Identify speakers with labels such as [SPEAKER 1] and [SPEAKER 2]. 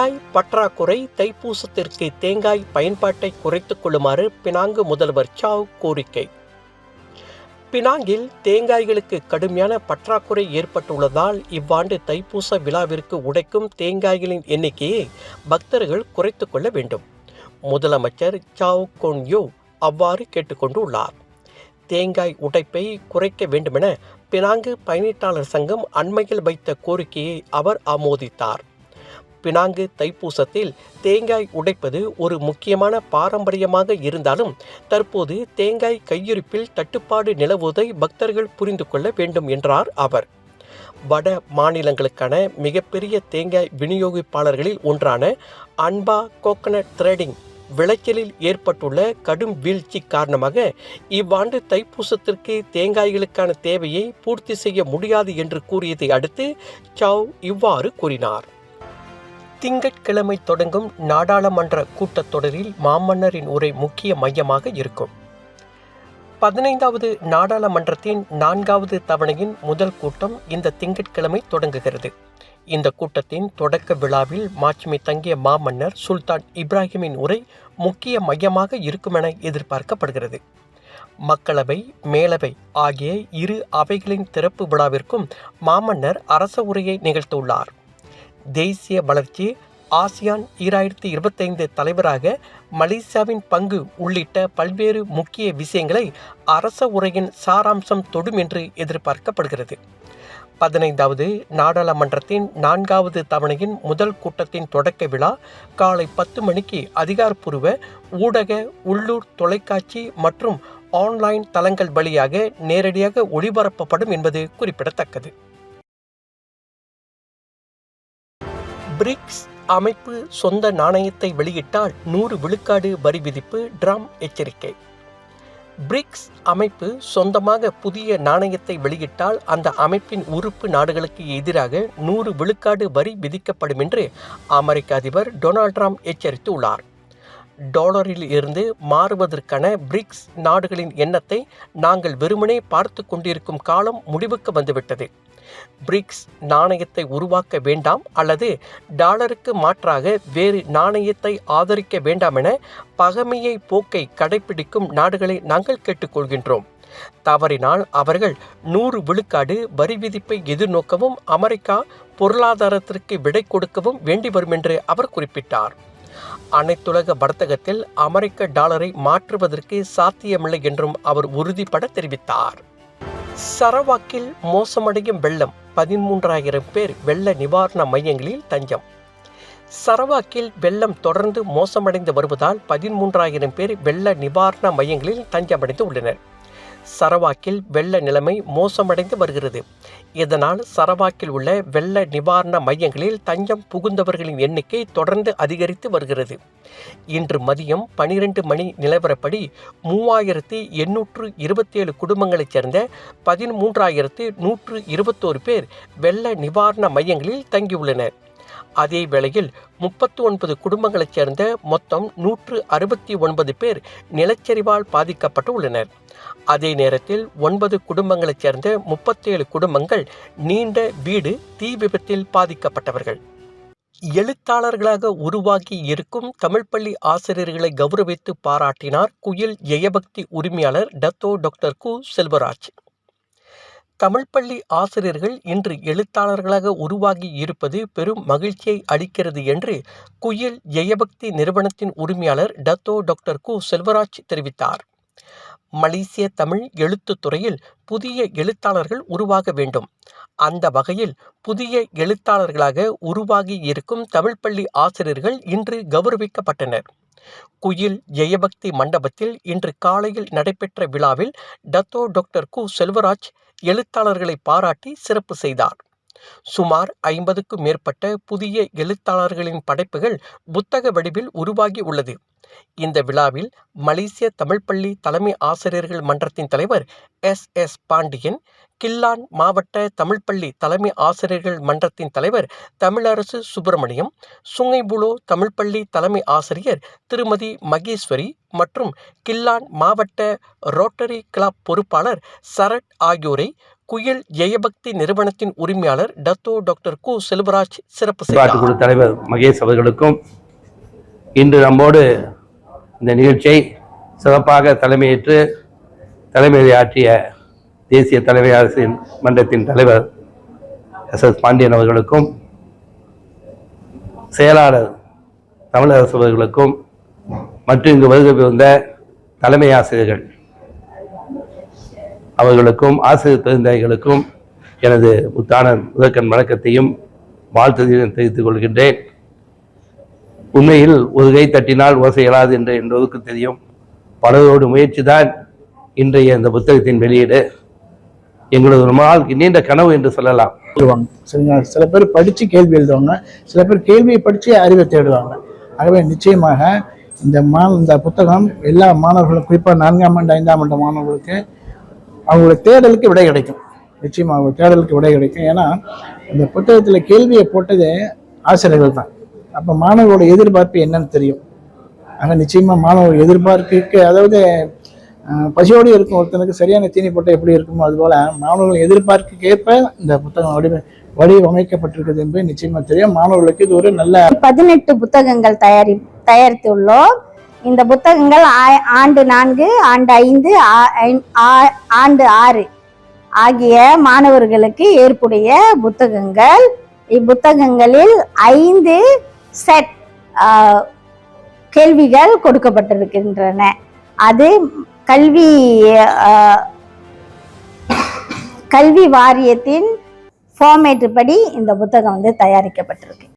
[SPEAKER 1] தேங்காய் பற்றாக்குறை தைப்பூசத்திற்கு தேங்காய் பயன்பாட்டை குறைத்துக் கொள்ளுமாறு பினாங்கு முதல்வர் சாவ் கோரிக்கை. பினாங்கில் தேங்காய்களுக்கு கடுமையான பற்றாக்குறை ஏற்பட்டுள்ளதால் இவ்வாண்டு தைப்பூச விழாவிற்கு உடைக்கும் தேங்காய்களின் எண்ணிக்கையை பக்தர்கள் குறைத்து கொள்ள வேண்டும். முதலமைச்சர் சாவ் கொன்யூ அவ்வாறு கேட்டுக்கொண்டுள்ளார். தேங்காய் உடைப்பை குறைக்க வேண்டுமென பினாங்கு பயணீட்டாளர் சங்கம் அண்மையில் வைத்த கோரிக்கையை அவர் ஆமோதித்தார். பினாங்கு தைப்பூசத்தில் தேங்காய் உடைப்பது ஒரு முக்கியமான பாரம்பரியமாக இருந்தாலும் தற்போது தேங்காய் கையிருப்பில் தட்டுப்பாடு நிலவுவதை பக்தர்கள் புரிந்து கொள்ள வேண்டும் என்றார் அவர். வட மாநிலங்களுக்கான மிகப்பெரிய தேங்காய் விநியோகிப்பாளர்களில் ஒன்றான அன்பா கோகனட் த்ரெடிங் விளைச்சலில் ஏற்பட்டுள்ள கடும் வீழ்ச்சி காரணமாக இவ்வாண்டு தைப்பூசத்திற்கு தேங்காய்களுக்கான தேவையை பூர்த்தி செய்ய முடியாது என்று கூறியதை அடுத்து சாவ் இவ்வாறு கூறினார். திங்கட்கிழமை தொடங்கும் நாடாளுமன்ற கூட்டத்தொடரில் மாமன்னரின் உரை முக்கிய மையமாக இருக்கும். பதினைந்தாவது நாடாளுமன்றத்தின் நான்காவது தவணையின் முதல் கூட்டம் இந்த திங்கட்கிழமை தொடங்குகிறது. இந்த கூட்டத்தின் தொடக்க விழாவில் மாட்சிமை தங்கிய மாமன்னர் சுல்தான் இப்ராஹிமின் உரை முக்கிய மையமாக இருக்குமென எதிர்பார்க்கப்படுகிறது. மக்களவை மேலவை ஆகிய இரு அவைகளின் திறப்பு விழாவிற்கும் மாமன்னர் அரச உரையை நிகழ்த்தியுள்ளார் தேசிய வளர்ச்சி ஆசியான் ஈராயிரத்தி இருபத்தைந்து தலைவராக மலேசியாவின் பங்கு உள்ளிட்ட பல்வேறு முக்கிய விஷயங்களை அரச உரையின் சாராம்சம் தொடும் என்று எதிர்பார்க்கப்படுகிறது. பதினைந்தாவது நாடாளுமன்றத்தின் நான்காவது தவணையின் முதல் கூட்டத்தின் தொடக்க விழா காலை பத்து மணிக்கு அதிகாரப்பூர்வ ஊடக உள்ளூர் தொலைக்காட்சி மற்றும் ஆன்லைன் தளங்கள் வழியாக நேரடியாக ஒளிபரப்பப்படும் என்பது குறிப்பிடத்தக்கது. பிரிக்ஸ் அமைப்பு சொந்த நாணயத்தை வெளியிட்டால் நூறு விழுக்காடு வரி விதிப்பு ட்ரம் எச்சரிக்கை. பிரிக்ஸ் அமைப்பு சொந்தமாக புதிய நாணயத்தை வெளியிட்டால் அந்த அமைப்பின் உறுப்பு நாடுகளுக்கு எதிராக நூறு விழுக்காடு வரி விதிக்கப்படும் என்று அமெரிக்க அதிபர் டொனால்ட் ட்ரம்ப் எச்சரித்துள்ளார். டாலரில் இருந்து மாறுவதற்கான பிரிக்ஸ் நாடுகளின் எண்ணத்தை நாங்கள் வெறுமனே பார்த்து கொண்டிருக்கும் காலம் முடிவுக்கு வந்துவிட்டது. பிரிக்ஸ் நாணயத்தை உருவாக்க வேண்டாம் அல்லது டாலருக்கு மாற்றாக வேறு நாணயத்தை ஆதரிக்க வேண்டாம் என பகமையை போக்கை கடைபிடிக்கும் நாடுகளை நாங்கள் கேட்டுக்கொள்கின்றோம். தவறினால் அவர்கள் நூறு விழுக்காடு வரி விதிப்பை எதிர்நோக்கவும் அமெரிக்கா பொருளாதாரத்திற்கு விடை கொடுக்கவும் வேண்டி வரும் என்று அவர் குறிப்பிட்டார். அனைத்துலக வர்த்தகத்தில் அமெரிக்க டாலரை மாற்றுவதற்கு சாத்தியமில்லை என்றும் அவர் உறுதிப்பட தெரிவித்தார். சரவாக்கில் மோசமடையும் வெள்ளம் பதிமூன்றாயிரம் பேர் வெள்ள நிவாரண மையங்களில் தஞ்சம். சரவாக்கில் வெள்ளம் தொடர்ந்து மோசமடைந்து வருவதால் பதிமூன்றாயிரம் பேர் வெள்ள நிவாரண மையங்களில் தஞ்சமடைந்து உள்ளனர். சரவாக்கில் வெள்ள நிலைமை மோசமடைந்து வருகிறது. இதனால் சரவாக்கில் உள்ள வெள்ள நிவாரண மையங்களில் தஞ்சம் புகுந்தவர்களின் எண்ணிக்கை தொடர்ந்து அதிகரித்து வருகிறது. இன்று மதியம் பனிரெண்டு மணி நிலவரப்படி மூவாயிரத்தி எண்ணூற்று இருபத்தேழு குடும்பங்களைச் சேர்ந்த பதிமூன்றாயிரத்து நூற்று இருபத்தோரு பேர் வெள்ள நிவாரண மையங்களில் தங்கியுள்ளனர். அதே வேளையில் முப்பத்தி ஒன்பது குடும்பங்களைச் சேர்ந்த மொத்தம் நூற்று அறுபத்தி ஒன்பது பேர் நிலச்சரிவால் பாதிக்கப்பட்டு உள்ளனர் அதே நேரத்தில் ஒன்பது குடும்பங்களைச் சேர்ந்த முப்பத்தேழு குடும்பங்கள் நீண்ட வீடு தீ விபத்தில் பாதிக்கப்பட்டவர்கள். எழுத்தாளர்களாக உருவாகி இருக்கும் தமிழ் பள்ளி ஆசிரியர்களை கௌரவித்து பாராட்டினார் குயில் ஜெயபக்தி உரிமையாளர் டத்தோ டாக்டர் கு செல்வராஜ். தமிழ் பள்ளி ஆசிரியர்கள் இன்று எழுத்தாளர்களாக உருவாகி இருப்பது பெரும் மகிழ்ச்சியை அளிக்கிறது என்று குயில் ஜெயபக்தி நிறுவனத்தின் உரிமையாளர் டத்தோ டாக்டர் கு செல்வராஜ் தெரிவித்தார். மலேசிய தமிழ் எழுத்துத் துறையில் புதிய எழுத்தாளர்கள் உருவாக வேண்டும். அந்த வகையில் புதிய எழுத்தாளர்களாக உருவாகி இருக்கும் தமிழ் பள்ளி ஆசிரியர்கள் இன்று கௌரவிக்கப்பட்டனர். குயில் ஜெயபக்தி மண்டபத்தில் இன்று காலையில் நடைபெற்ற விழாவில் டத்தோ டாக்டர் கு செல்வராஜ் எழுத்தாளர்களை பாராட்டி சிறப்பு செய்தார். சுமார் ஐம்பதுக்கும் மேற்பட்ட புதிய எழுத்தாளர்களின் படைப்புகள் புத்தக வடிவில் உருவாகி உள்ளது. இந்த விழாவில் மலேசிய தமிழ் பள்ளி தலைமை ஆசிரியர்கள் மன்றத்தின் தலைவர் எஸ். எஸ். பாண்டியன் கில்லான் மாவட்ட தமிழ் பள்ளி தலைமை ஆசிரியர்கள் மன்றத்தின் தலைவர் தமிழரசு சுப்பிரமணியம் சுங்கைபுலோ தமிழ் பள்ளி தலைமை ஆசிரியர் திருமதி மகேஸ்வரி மற்றும் கில்லான் மாவட்ட ரோட்டரி கிளப் பொறுப்பாளர் சரட் ஆகியோரை குயில் ஜெயபக்தி நிறுவனத்தின் உரிமையாளர் டத்தோ டாக்டர் கு. செல்வராஜ் சிறப்பு செய்தார்.
[SPEAKER 2] தலைவர் மகேஷ் அவர்களுக்கும் இன்று நம்மோடு இந்த நிகழ்ச்சியை சிறப்பாக தலைமையேற்று தலைமையாற்றிய தேசிய தலைமை அரசின் மன்றத்தின் தலைவர் எஸ். எஸ். பாண்டியன் அவர்களுக்கும் செயலாளர் தமிழரசு அவர்களுக்கும் மற்றும் இங்கு வருகை வந்த தலைமை ஆசிரியர்கள் அவர்களுக்கும் ஆசிரியர் பெருந்தகைகளுக்கும் எனது முத்தான முதற்கண் வணக்கத்தையும் வாழ்த்துதலையும் தெரிவித்துக் கொள்கின்றேன். உண்மையில் ஒரு கை தட்டினால் ஓசை இயலாது என்று என்பதற்கு தெரியும். பலரோடு முயற்சிதான் இன்றைய இந்த புத்தகத்தின் வெளியீடு. எங்களது ஒரு நாள் நீண்ட கனவு என்று சொல்லலாம்.
[SPEAKER 3] சரிங்களா? சில பேர் படித்து கேள்வி எழுதுவாங்க சில பேர் கேள்வியை படித்து அறிவை தேடுவாங்க. ஆகவே நிச்சயமாக இந்த மா இந்த புத்தகம் எல்லா மாணவர்களும் குறிப்பாக நான்காம் ஆண்டு ஐந்தாம் ஆண்டு மாணவர்களுக்கு அவங்களோட தேடலுக்கு விடை கிடைக்கும். நிச்சயமாக அவங்க தேடலுக்கு விடை கிடைக்கும். ஏன்னா இந்த புத்தகத்தில் கேள்வியை போட்டதே ஆசிரியர்கள் தான். அப்போ மாணவர்களோட எதிர்பார்ப்பு என்னன்னு தெரியும். அங்கே நிச்சயமாக மாணவர் எதிர்பார்ப்புக்கு அதாவது பசியோடு இருக்கும். ஒருத்தனுக்கு சரியான தீனி போட்டால் எப்படி இருக்குமோ அதுபோல் மாணவர்கள் எதிர்பார்ப்புக்கு ஏற்ப இந்த புத்தகம் வடிவ வடிவமைக்கப்பட்டிருக்கிறது என்பது நிச்சயமாக தெரியும். மாணவர்களுக்கு இது ஒரு நல்ல
[SPEAKER 4] பதினெட்டு புத்தகங்கள் தயாரி தயாரித்துள்ளோம். இந்த புத்தகங்கள் ஆ- ஆண்டு நான்கு ஆண்டு ஐந்து ஆ- ஐ- ஆ- ஆண்டு ஆறு ஆகிய மாணவர்களுக்கு ஏற்புடைய புத்தகங்கள். இப்புத்தகங்களில் ஐந்து செட் கேள்விகள் கொடுக்கப்பட்டிருக்கின்றன. அது கல்வி கல்வி வாரியத்தின் ஃபார்மேட்டு படி இந்த புத்தகம் வந்து தயாரிக்கப்பட்டிருக்கு.